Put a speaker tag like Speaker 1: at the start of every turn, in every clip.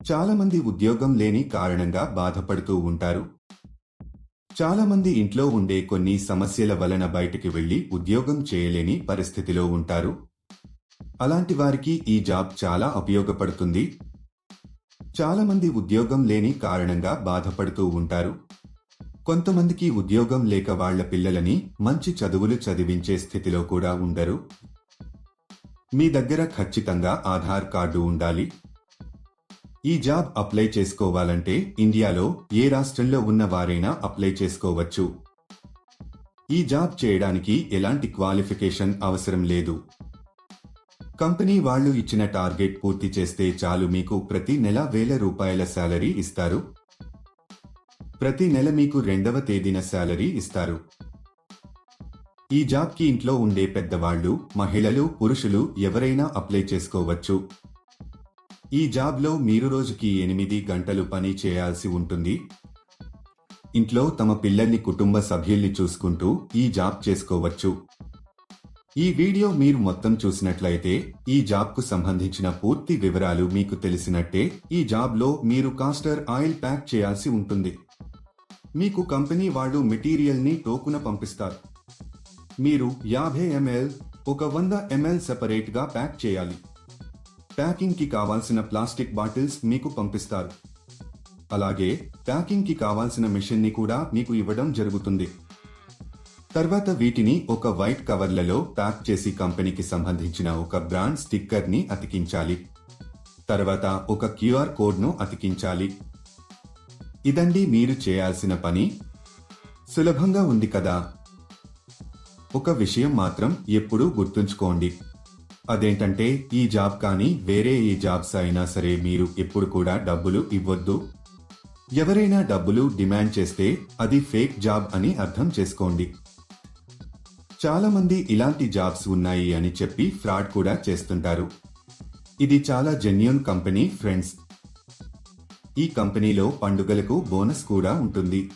Speaker 1: చాలామంది ఉద్యోగం లేని కారణంగా బాధపడుతూ ఉంటారు. చాలామంది ఇంట్లో ఉండే కొన్ని సమస్యల వలన బయటికి వెళ్ళి ఉద్యోగం చేయలేని పరిస్థితిలో ఉంటారు. అలాంటి వారికి ఈ జాబ్ చాలా ఉపయోగపడుతుంది. చాలామంది ఉద్యోగం లేని కారణంగా బాధపడుతూ ఉంటారు. కొంతమందికి ఉద్యోగం లేక వాళ్ళ పిల్లలని మంచి చదువులు చదివించే స్థితిలో కూడా ఉండరు. మీ దగ్గర ఖచ్చితంగా ఆధార్ కార్డు ఉండాలి. ఈ జాబ్ అప్లై చేసుకోవాలంటే ఇండియాలో ఏ రాష్ట్రంలో ఉన్న వారైనా అప్లై చేసుకోవచ్చు. ఈ జాబ్ చేయడానికి ఎలాంటి క్వాలిఫికేషన్ అవసరం లేదు. కంపెనీ వాళ్ళు ఇచ్చిన టార్గెట్ పూర్తి చేస్తే చాలు మీకు ప్రతి నెల వేల రూపాయల శాలరీ ఇస్తారు. ప్రతి నెల మీకు రెండవ తేదీన శాలరీ ఇస్తారు. ఈ జాబ్కి ఇంట్లో ఉండే పెద్దవాళ్ళు మహిళలు పురుషులు ఎవరైనా అప్లై చేసుకోవచ్చు. ఈ జాబ్లో మీరు రోజుకి ఎనిమిది గంటలు పని చేయాల్సి ఉంటుంది. ఇంట్లో తమ పిల్లల్ని కుటుంబ సభ్యుల్ని చూసుకుంటూ ఈ జాబ్ చేసుకోవచ్చు. ఈ వీడియో మీరు మొత్తం చూసినట్లయితే ఈ జాబ్కు సంబంధించిన పూర్తి వివరాలు మీకు తెలిసినట్టే ఈ జాబ్లో మీరు కాస్టర్ ఆయిల్ ప్యాక్ చేయాల్సి ఉంటుంది. మీకు కంపెనీ వాళ్ళు మెటీరియల్ని టోకున పంపిస్తారు. మీరు యాభై ఎంఎల్ ఒక వంద ఎంఎల్ సెపరేట్గా ప్యాక్ చేయాలి. ప్యాకింగ్కి కావాల్సిన ప్లాస్టిక్ బాటిల్స్ మీకు పంపిస్తారు. అలాగే ప్యాకింగ్కి కావాల్సిన మిషన్ని కూడా మీకు ఇవ్వడం జరుగుతుంది. తర్వాత వీటిని ఒక వైట్ కవర్లలో ప్యాక్ చేసి కంపెనీకి సంబంధించిన ఒక బ్రాండ్ స్టిక్కర్ని అతికించాలి. తర్వాత ఒక క్యూఆర్ కోడ్ను అతికించాలి. ఇదండి మీరు చేయాల్సిన పని. సులభంగా ఉంది కదా? ఒక విషయం మాత్రం ఎప్పుడూ గుర్తుంచుకోండి. అదేంటంటే ఈ జాబ్ కానీ వేరే ఏ జాబ్స్ అయినా సరే మీరు ఎప్పుడు కూడా డబ్బులు ఇవ్వద్దు. ఎవరైనా డబ్బులు డిమాండ్ చేస్తే అది ఫేక్ జాబ్ అని అర్థం చేసుకోండి. చాలామంది ఇలాంటి జాబ్స్ ఉన్నాయి అని చెప్పి ఫ్రాడ్ కూడా చేస్తుంటారు. ఇది చాలా జెన్యున్ కంపెనీ ఫ్రెండ్స్. ఈ కంపెనీలో పండుగలకు బోనస్ కూడా ఉంటుంది.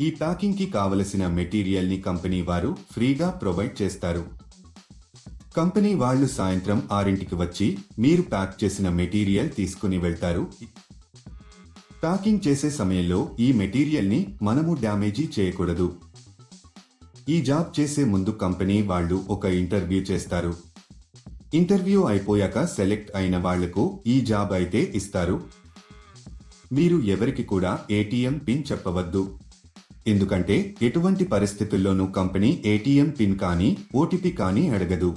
Speaker 1: ఈ ప్యాకింగ్కి కావలసిన మెటీరియల్ని కంపెనీ వారు ఫ్రీగా ప్రొవైడ్ చేస్తారు. కంపెనీ వాళ్ళు సాయంత్రం ఆరింటికి వచ్చి మీరు ప్యాక్ చేసిన మెటీరియల్ తీసుకుని వెళ్తారు. ప్యాకింగ్ చేసే సమయంలో ఈ మెటీరియల్ని మనము డ్యామేజీ చేయకూడదు. ఈ జాబ్ చేసే ముందు కంపెనీ వాళ్ళు ఒక ఇంటర్వ్యూ చేస్తారు. ఇంటర్వ్యూ అయిపోయాక సెలెక్ట్ అయిన వాళ్ళకు ఈ జాబ్ అయితే ఇస్తారు. మీరు ఎవరికి కూడా ఏటీఎం పిన్ చెప్పవద్దు. ఎందుకంటే ఎటువంటి పరిస్థితుల్లోనూ కంపెనీ ఏటీఎం పిన్ కానీ ఓటీపీ కానీ అడగదు.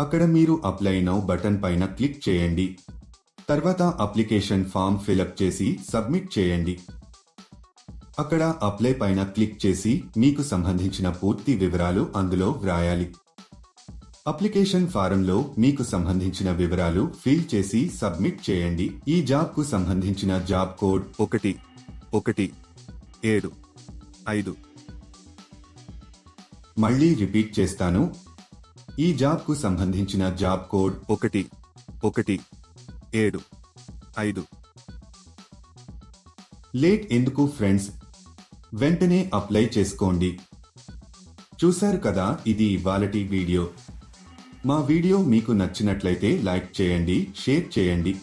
Speaker 1: అక్కడ మీరు అప్లై నౌ బటన్ పైన క్లిక్ చేయండి. తర్వాత అప్లికేషన్ ఫామ్ ఫిలప్ చేసి సబ్మిట్ చేయండి. అక్కడ అప్లై పైన క్లిక్ చేసి మీకు సంబంధించిన పూర్తి వివరాలు అందులో వ్రాయాలి. అప్లికేషన్ ఫారంలో మీకు సంబంధించిన వివరాలు ఫిల్ చేసి సబ్మిట్ చేయండి. ఈ జాబ్కు సంబంధించిన జాబ్ కోడ్ ఒకటి ఒకటి ఏడు ఐదు. మళ్ళీ రిపీట్ చేస్తాను. ఈ జాబ్కు సంబంధించిన జాబ్ కోడ్ ఒకటి ఒకటి ఏడు ఐదు. లేట్ ఎందుకు ఫ్రెండ్స్? వెంటనే అప్లై చేసుకోండి. చూశారు కదా ఇది ఇవాళటి వీడియో. మా వీడియో మీకు నచ్చినట్లయితే లైక్ చేయండి షేర్ చేయండి.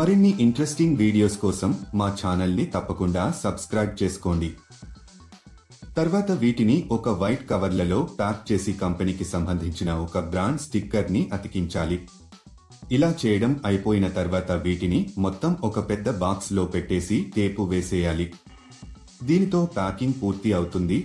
Speaker 1: మరిన్ని ఇంట్రెస్టింగ్ వీడియోస్ కోసం మా ఛానల్ని తప్పకుండా సబ్స్క్రైబ్ చేసుకోండి. తర్వాత వీటిని ఒక వైట్ కవర్లలో ప్యాక్ చేసి కంపెనీకి సంబంధించిన ఒక బ్రాండ్ స్టిక్కర్ని అతికించాలి. ఇలా చేయడం అయిపోయిన తర్వాత వీటిని మొత్తం ఒక పెద్ద బాక్స్లో పెట్టేసి టేపు వేసేయాలి. దీనితో ప్యాకింగ్ పూర్తి అవుతుంది.